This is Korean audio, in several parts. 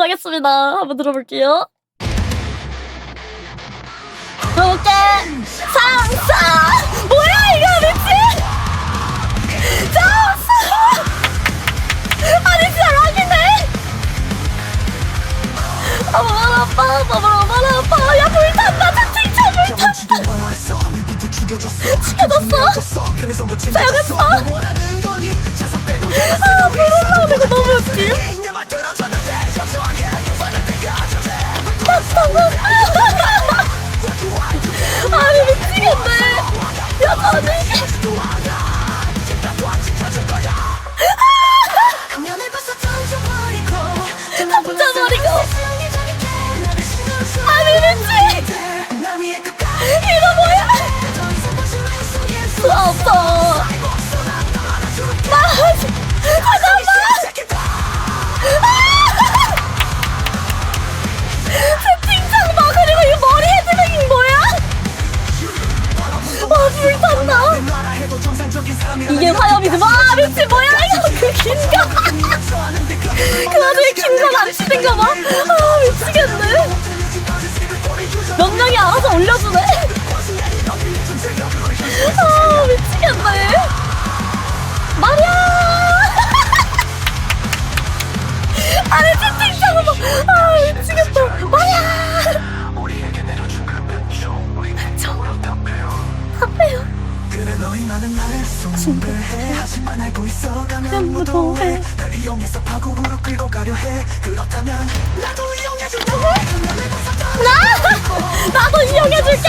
들어보도록 하겠습니다. 한번 들어볼게요. 들어볼게. 상사! 뭐야, 이거 미친! 상사! 아니, 진짜 락이네! 아, 아파, 머리 머리 아파. 야, 불탔다, 채팅창 불탔다. 죽여줬어? 사용했어? 아, 물 올라오는 거 너무 웃김. 아니 미치겠네. 여자는 던져버리고. 아니 미치. 이거 뭐야? 수 없어 치는 거봐? 아 미치겠네. 몇 명이 알아서 올려주네 그래 너희 나는 나를 숭배해. 하지만 알고 있어 가면 무도해. 날 이용해서 파국으로 끌고 가려 해. 그렇다면 나도 나? 나도 이용해줄게.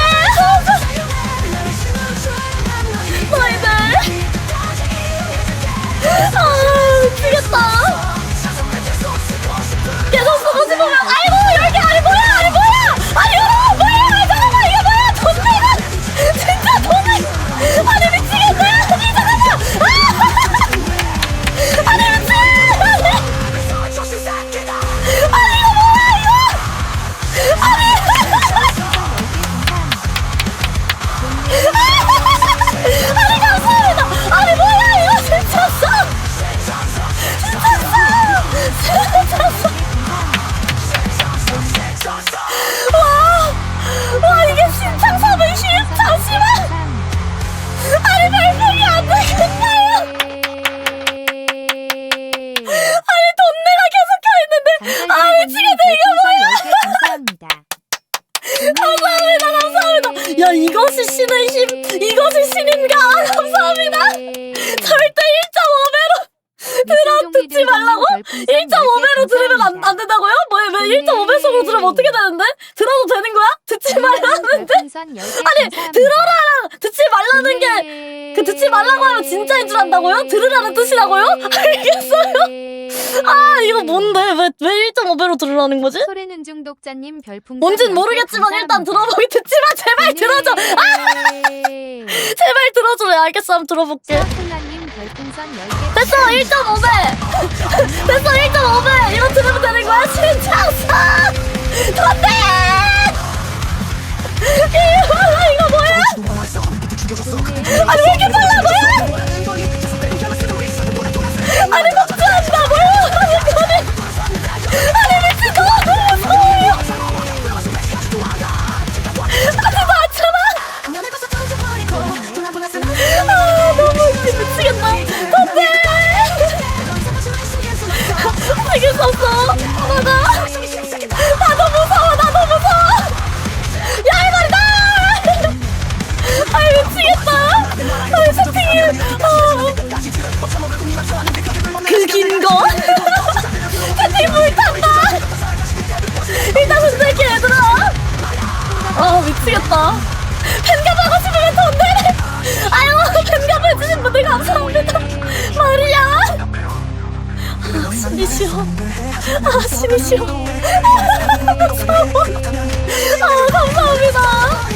너희들 감사합니다 감사합니다. 야 이것이 신의 힘. 이것이 신인가? 감사합니다. 절대 1.5배로 들어 듣지 말라고? 1.5배로 들으면 안, 안 된다고요? 뭐, 왜 1.5배속으로 들으면 어떻게 되는데? 들어도 되는 거야? 듣지 말라는데? 아니 들어라 듣지 말라는 게 그 듣지 말라고 하면 진짜인 줄 안다고요? 들으라는 뜻이라고요? 알겠어요? 아 이거 뭔데? 왜, 왜 1.5배로 들으라는 거지? 소래는 중독자님 별풍선 뭔진 10개 모르겠지만 일단. 들어보기 듣지마 제발 들어줘. 네. 제발 들어줘. 네, 알겠어. 한번 들어볼게. 사플라님 별풍선 10개 됐어 1.5배. 됐어 1.5배. 이거 들으면 되는 거야? 신창사 던데 이거 싫어. 아 신이 싫어. 무서워 아 감사합니다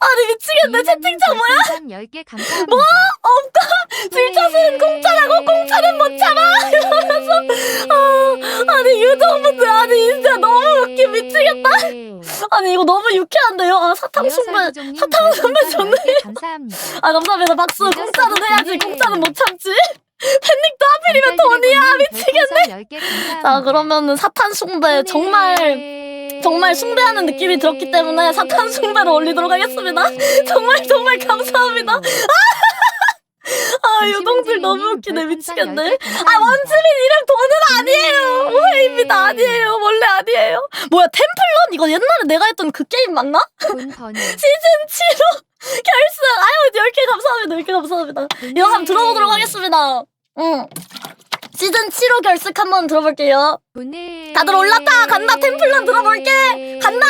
아니 미치겠네. 채팅창 뭐야? 별풍선 10개 감사합니다. 뭐? 업과 질차는 공짜라고? 공짜는 못 참아? 이러면서. 아, 아니 유동분들 아니 진짜 너무 웃기 미치겠다. 아니 이거 너무 유쾌한데요? 아 사탕 순배 사탕 순배 좋네. 감사합니다. 아 감사합니다. 박수. 공짜는 해야지. 공짜는 못 참지. 팬닉도 하필이면 돈이야. 미치겠네. 자 그러면은 사탄 숭배 정말 정말 숭배하는 느낌이 들었기 때문에 사탄 숭배를 올리도록 하겠습니다. 정말 정말 감사합니다. 아 유동들 너무 웃기네 미치겠네. 아 원주민 이름 돈은 아니에요. 오해입니다. 아니에요. 원래 아니에요. 뭐야 템플런? 이거 옛날에 내가 했던 그 게임 맞나? 시즌 7호 결승. 아유 10개 감사합니다. 10개 감사합니다. 이거 한번 들어보도록 하겠습니다. 응 시즌 7호 결승 한번 들어볼게요 다들 올랐다. 간다. 템플런 들어볼게. 간다.